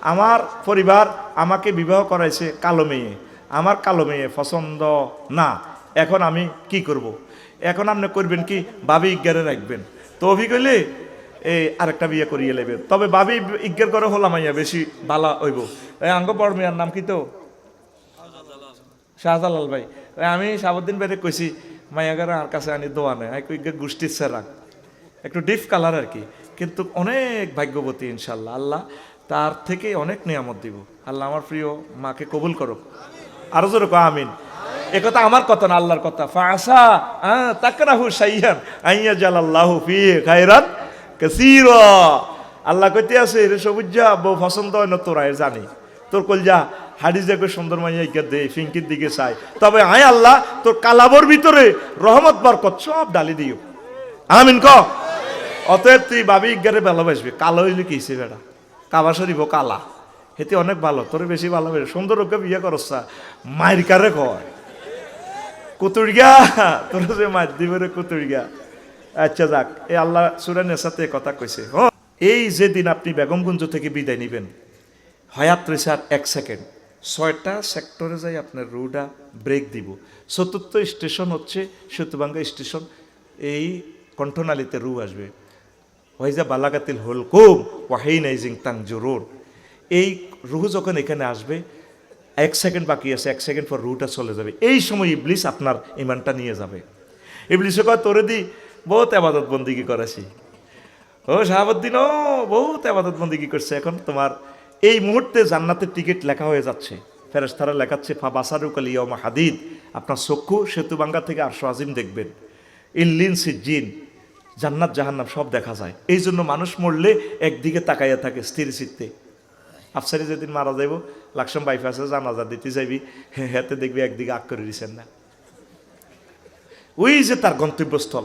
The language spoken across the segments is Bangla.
আমার পরিবার আমাকে বিবাহ করাইছে কালো মেয়ে। আমার কালো মেয়ে পছন্দ না। এখন আমি কি করব। এখন আপনি করবেন কি? বাবি ইজ্ঞারে রাখবেন। তো অভি অভিগলে এই আরেকটা বিয়ে করিয়ে নেবেন তবে বাবি ইজ্ঞের করে হলাম আইয়া বেশি ভালো হইব। এই আঙ্গ বড় মেয়ার নাম কি তো? শাহজালাল ভাই। আমি সাবুদ্দিন বেড়ে কইছি মায়াগার আর কাছে আনি দোয়ানে আমি কই গোষ্ঠীর সেরা। একটু ডিপ কালার আর কি। কিন্তু অনেক ভাগ্যবতী ইনশাল্লাহ। আল্লাহ তার থেকে অনেক নিয়ামত দিব। আল্লাহ আমার প্রিয় মাকে কবুল করো আরও জোরে আমিন। এ কথা আমার কথা না, আল্লাহর কথা। ফাসা তাকরাহু সাইয়ান আইয়া জালাল্লাহু ফি খায়রান কাসীরা। আল্লাহ কইতে আছে রে সবুজা বউ পছন্দ হয় না, তোরা জানি। তোর কলজা হাড়ি জাগে সুন্দর মাইয়া ইজ্ঞা দে ফিঙ্কির দিকে চাই তবে আয় আল্লাহ, তোর কালাবর ভিতরে রহমত, বরকত সব ডালি দিও। আমিন ক? অতএব তুই ভাবি, ইজ্ঞারে ভালোবাসবি। কালো হইলে কি বেটা? কাবা শরীফ কালা। হেতে অনেক ভালো, তোর বেশি ভালোবাসে। সুন্দর ওকে বিয়ে করসা মায়ের কারে কয়? কুতুড়িয়া? তোর যে মায়ের দিবে রে কুতুড়িয়া। আচ্ছা যাক, এ আল্লাহ সুরানের সাথে কথা কইছে। হ্যাঁ এই যে দিন আপনি বেগমগঞ্জ থেকে বিদায় নেবেন, হয়াত আর এক সেকেন্ড। ছয়টা সেক্টরে যাই আপনার রুডা ব্রেক দিব। চতুর্থ স্টেশন হচ্ছে সেতুবাঙ্গা স্টেশন। এই কণ্ঠনালীতে রু আসবে। ওয়াইজা বালাগাতিল হোলকুম। ওয়াহিন আইজিং তাং জোরোর এই রুহু যখন এখানে আসবে, এক সেকেন্ড বাকি আছে, এক সেকেন্ড পর রুটা চলে যাবে। এই সময় ইবলিস আপনার ইমানটা নিয়ে যাবে। ইবলিসে কয়, তোরে দি বহুত আবাদত বন্দিগি করেছি। ও শাহাবুদ্দিন, ও বহুত আবাদত বন্দিগি করছে এখন। তোমার এই মুহূর্তে জান্নাতের টিকিট লেখা হয়ে যাচ্ছে। ফেরেস্তারা লেখাচ্ছে, ফা বাসারুক আল ইয়মা হাদিদ। আপনার চক্ষু সেতুবাঙ্গা থেকে আরশো আজিম দেখবেন। ইল্লিন সিজ্জিন জান্নাত, জাহান্নাম সব দেখা যায়। এই জন্য মানুষ মরলে একদিকে তাকাইয়া থাকে স্থির চিত্তে। আফসারি যেদিন মারা যাইব, লাকসাম বাইফাসে জানাজা দিতে যাইবি হ্যাঁ দেখবি একদিকে আগ করে দিছেন না। ওই যে তার গন্তব্যস্থল,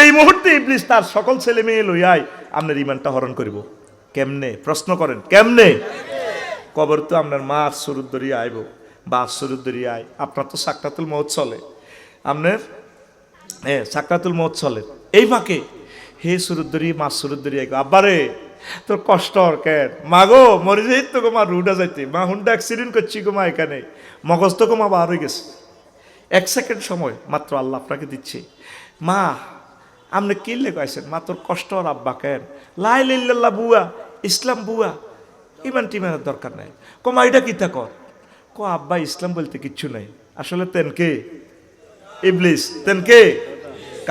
এই মুহূর্তে ইবলিস তার সকল ছেলে মেয়ে লইয়াই আপনার ইমানটা হরণ করিব। কেমনে? প্রশ্ন করেন, কেমনে? কবর তো আপনার মা আশ্চরুদ দরিয়া আইব, বা আশ্চরুদ দরিয়া আয়। আপনার তো সাকরাতুল মহৎ চলে। আপনার হ্যাঁ সাকরাতুল চলে। এই ফাঁকে হে সুরুদ্দরি, মা সুরুদ্দরি আব্বারে, তোর কষ্ট আর কেন? মা গো মরে যাই তো মা রুডা যাইতে। মা হুন্ডা অ্যাক্সিডেন্ট করছি গো, মা এখানে। মগজ তো মা বার হয়ে গেছে। এক সেকেন্ড সময়, মাত্র আল্লাহ আপনাকে দিচ্ছে। মা, আপনি কি লেগাইছেন মা, তোর কষ্ট আর আব্বা কেন? লাই লিল্লাল্লাহ বুয়া, ইসলাম বুয়া। ইমান টিমানের দরকার নাই। কমা এটা কি কর ক, আব্বা, ইসলাম বলতে কিচ্ছু নাই। আসলে তেন কে ইবলিস তেন কে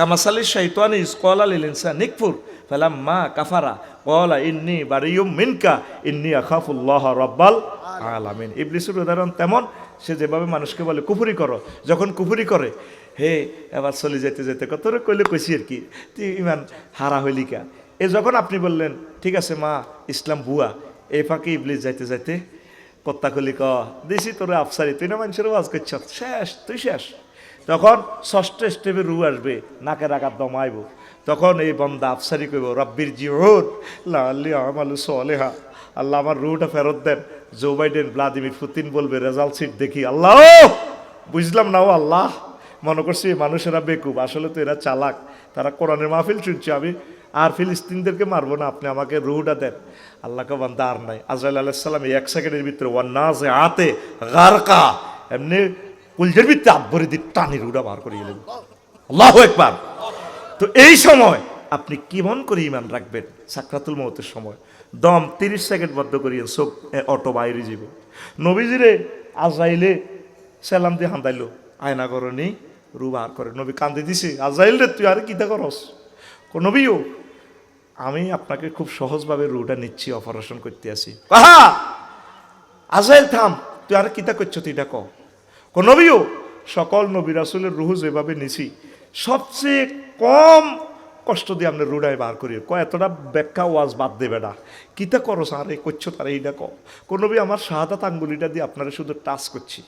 কামাসালি শৈতানি ইসকলা লিলিনসা নিকফুর ফেলাম মা কাফারা কলা ইন্নি বারিয়ুম মিনকা, ইন্নি আখাফুল্লাহ রব্বাল আলামিন। ইবলিসের উদাহরণ তেমন, সে যেভাবে মানুষকে বলে, কুফুরি করো। যখন কুফুরি করে, হে এবার চলে যেতে যেতে কত কইলে কইছি আর কি, তুই ইমান হারা হইলি কা? এ যখন আপনি বললেন, ঠিক আছে মা, ইসলাম বুয়া এই ফাঁকে ইবলিস যাইতে যাইতে কত্তা খুলি ক, দিছি তোরে আফসারি, তুই না মানুষের ওয়াজ করছ? শেষ, তুই শেষ। তখন ষষ্ঠ স্টেপে রু আসবে নাকের আঘাত দমাইব। তখন এই বন্দা আফসারি কইব, রব্বির জিওর লাল্লি আমালু সলেহা। আল্লাহ আমার রুটা ফেরত দেন। জো বাইডেন, ভ্লাদিমির পুতিন বলবে, রেজাল্ট সিট দেখি। আল্লাহ বুঝলাম না, ও আল্লাহ। মনে করছি মানুষেরা বেকুব, আসলে তো এরা চালাক। তারা কোরআনের মাহফিল শুনছে, আমি আর ফিলিস্তিনদেরকে মারবো না, আপনি আমাকে রুহটা দেন। আল্লাহকে বান্দা আর নাই। আলাইসাল্লাম এই এক সেকেন্ডের ভিতরে ওয়ান্নাজে আতে গারকা। এমনি কুলজের ভিতরে আব্বরে দিয়ে টানি রুটা বার করে গেলেন আল্লাহ একবার তো এই সময় আপনি কেমন করে ইমান রাখবেন? সাকরাতুল মহতের সময়। দম তিরিশ সেকেন্ড বদ্ধ চোখ এ, অটো বাইরে যাব। নবীজিরে আজরাইলে সেলাম দিয়ে হান্দাইলো। আয়না করনি রু বার করে। নবী কান্দি দিছে আজরাইল রে তুই আরে কিতা করস? নবীও আমি আপনাকে খুব সহজভাবে রুটা নিচ্ছি অপারেশন করতে আসি। কাহা আজরাইল থাম তুই আর কিতা করছ তুই এটা ক? নবীও? সকল নবী রাসুলের রুহু যেভাবে নিছি, সবচেয়ে কম কষ্ট দিয়ে আপনি রুডায় বার করি ক এতটা ব্যাখ্যা ওয়াজ বাদ দেবে না। কিতা করো এই করছ তারা এইটা ক কোন নবী আমার শাহাদাত আঙ্গুলিটা দিয়ে আপনারা শুধু টাচ করছি।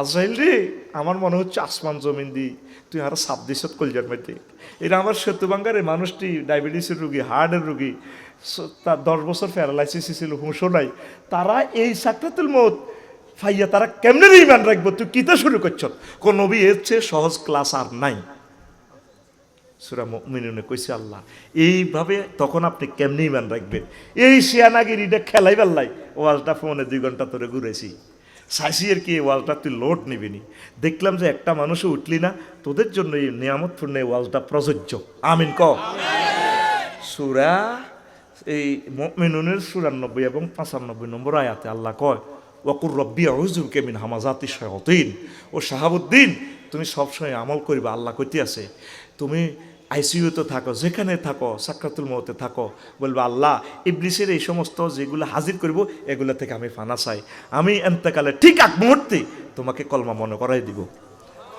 আজরাইল রে, আমার মনে হচ্ছে আসমান জমিন দি তুই আর সাপ দিছত কলজার মধ্যে। এটা আমার সেতুবাঙ্গার এই মানুষটি ডায়াবেটিসের রুগী, হার্টের রুগী তার দশ বছর প্যারালাইসিস ছিল হুঁশো নাই। তারা এই সাকরাতুল মত ফাইয়া তারা কেমনে ইমান রাখব? তুই কিতা শুরু করছ? কোন নবী এর চেয়ে সহজ ক্লাস আর নাই। সুরা মিনুনে কইছে আল্লাহ, এইভাবে তখন আপনি কেমনি ইমান রাখবেন? এই শিয়ানাগিরিটা খেলাই পাল্লাই ওয়ালটা ফোনে দুই ঘণ্টা ধরে ঘুরেছি। চাইছি আর কি ওয়ালটা তুই লোড নিবিনি দেখলাম যে একটা মানুষও উঠলি না, তোদের জন্য এই নিয়ামতপূর্ণ এই ওয়ালটা প্রযোজ্য। আমিন, ক। সুরা এই মিনুনের চুরানব্বই এবং পঁচানব্বই নম্বর আয়াতে আল্লাহ কয় ওয়াকুর রব্বি আউজুম কেমিন হামাজাতি শাহতিন ও শাহাবুদ্দিন, তুমি সবসময় আমল করিবা, আল্লাহ কইতে আছে, তুমি আইসিইউতে থাকো, যেখানে থাকো সাক্ষাতুল মতে থাকো, বলবে আল্লাহ, ইবলিসের এই সমস্ত যেগুলো হাজির করব, এগুলো থেকে আমি ফানা চাই। আমি এন্তেকালে ঠিক এক মুহূর্তে তোমাকে কলমা মনে করাই দিব।